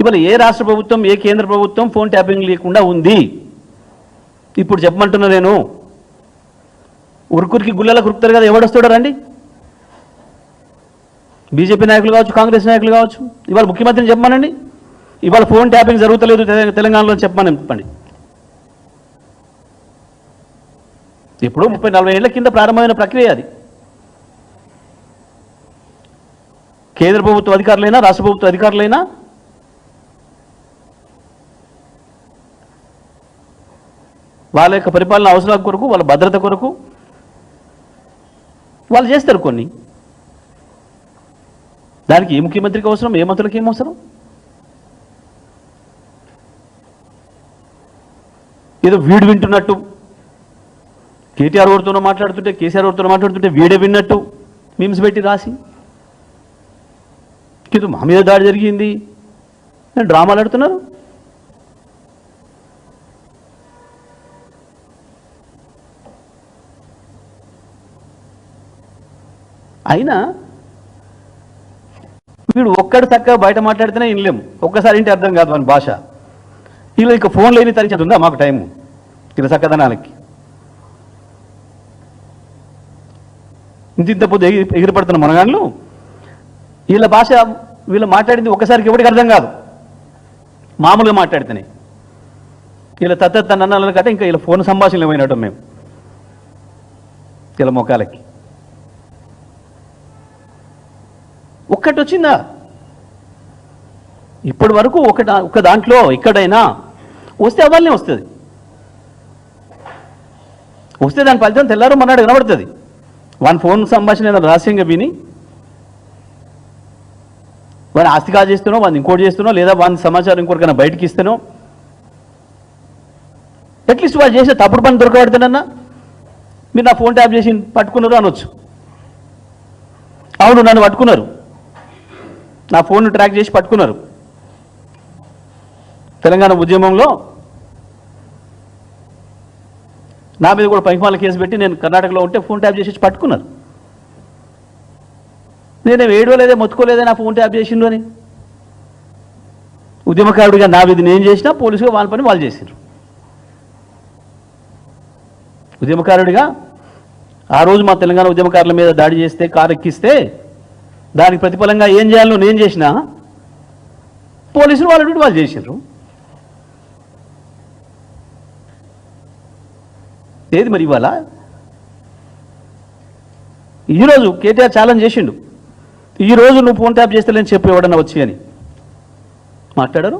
ఇవాళ ఏ రాష్ట్ర ప్రభుత్వం ఏ కేంద్ర ప్రభుత్వం ఫోన్ ట్యాపింగ్ లేకుండా ఉంది? ఇప్పుడు చెప్పమంటున్నా నేను. ఉరుకురికి గుళ్ళలకు ఉరుకుతారు కదా ఎవడొస్తాడో రండి. బీజేపీ నాయకులు కావచ్చు కాంగ్రెస్ నాయకులు కావచ్చు ఇవాళ ముఖ్యమంత్రిని చెప్పమనండి. ఇవాళ ఫోన్ ట్యాపింగ్ జరుగుతలేదు తెలంగాణలో చెప్పమని చెప్పండి. ఇప్పుడు ముప్పై నలభై ఏళ్ళ కింద ప్రారంభమైన ప్రక్రియ అది. కేంద్ర ప్రభుత్వ అధికారులైనా రాష్ట్ర ప్రభుత్వ అధికారులైనా వాళ్ళ యొక్క పరిపాలన అవసరాల కొరకు వాళ్ళ భద్రత కొరకు. వాళ్ళు చేస్తారు కొన్ని. దానికి ఏ ముఖ్యమంత్రికి అవసరం ఏ మంత్రులకి ఏం అవసరం? ఏదో వీడు వింటున్నట్టు కేటీఆర్ ఓడితోనో మాట్లాడుతుంటే కేసీఆర్ ఎవరితోనో మాట్లాడుతుంటే వీడే విన్నట్టు మీమ్స్ పెట్టి రాసి. ఇది మా మీద దాడి జరిగింది. డ్రామాలు ఆడుతున్నారు? అయినా వీడు ఒక్కడు చక్కగా బయట మాట్లాడితేనే వినలేము. ఒక్కసారి ఇంటి అర్థం కాదు మన భాష. వీళ్ళు ఇక ఫోన్ లేని తరించేది ఉందా మాకు టైము? ఇలా చక్కదనాలకి ఇంత ఇంత పొద్దు ఎగిరిపడుతున్న మనగాళ్ళు వీళ్ళ భాష వీళ్ళు మాట్లాడింది ఒక్కసారికి ఎవరికి అర్థం కాదు. మామూలుగా మాట్లాడితేనే. వీళ్ళ తత్త తన కంటే ఇంకా వీళ్ళ ఫోన్ సంభాషణలు పోయినట్టు మేము. వీళ్ళ మొక్కలకి ఒక్కటి వచ్చిందా ఇప్పటి వరకు ఒక ఒక దాంట్లో ఎక్కడైనా వస్తే అవ్వాలనే వస్తుంది. వస్తే దాని ఫలితం తెల్లారు మన్నాడు కనబడుతుంది. వాని ఫోన్ సంభాషణ ఏదైనా రహస్యంగా విని వాడిని ఆస్తి కాజు చేస్తున్నావు వాడిని ఇంకోటి చేస్తున్నావు లేదా వాని సమాచారం ఇంకోటికైనా బయటికి ఇస్తానో అట్లీస్ట్ వాళ్ళు చేసే తప్పుడు పని దొరకబడుతానన్నా మీరు నా ఫోన్ ట్యాప్ చేసి పట్టుకున్నారు అనొచ్చు. అవును నన్ను పట్టుకున్నారు. నా ఫోన్ ట్రాక్ చేసి పట్టుకున్నారు. తెలంగాణ ఉద్యమంలో నా మీద కూడా పైమాల కేసు పెట్టి నేను కర్ణాటకలో ఉంటే ఫోన్ ట్యాప్ చేసి పట్టుకున్నారు. నేను ఏడవలేదే మొత్తుకోలేదే నా ఫోన్ ట్యాప్ చేసిండు అని. ఉద్యమకారుడిగా నా విధి నేను చేసినా పోలీసుగా వాళ్ళ పని వాళ్ళు చేసిండ్రు. ఉద్యమకారుడిగా ఆ రోజు మా తెలంగాణ ఉద్యమకారుల మీద దాడి చేస్తే కారు ఎక్కిస్తే దానికి ప్రతిఫలంగా ఏం చేయాలో నేను చేసినా పోలీసులు వాళ్ళ డ్యూటీ వాళ్ళు చేసినారు ఏది మరి ఇవాళ? ఈరోజు కేటీఆర్ ఛాలెంజ్ చేసిండు. ఈరోజు నువ్వు ఫోన్ ట్యాప్ చేస్తలేని చెప్పి ఎవడన్నా వచ్చి అని. మాట్లాడారు?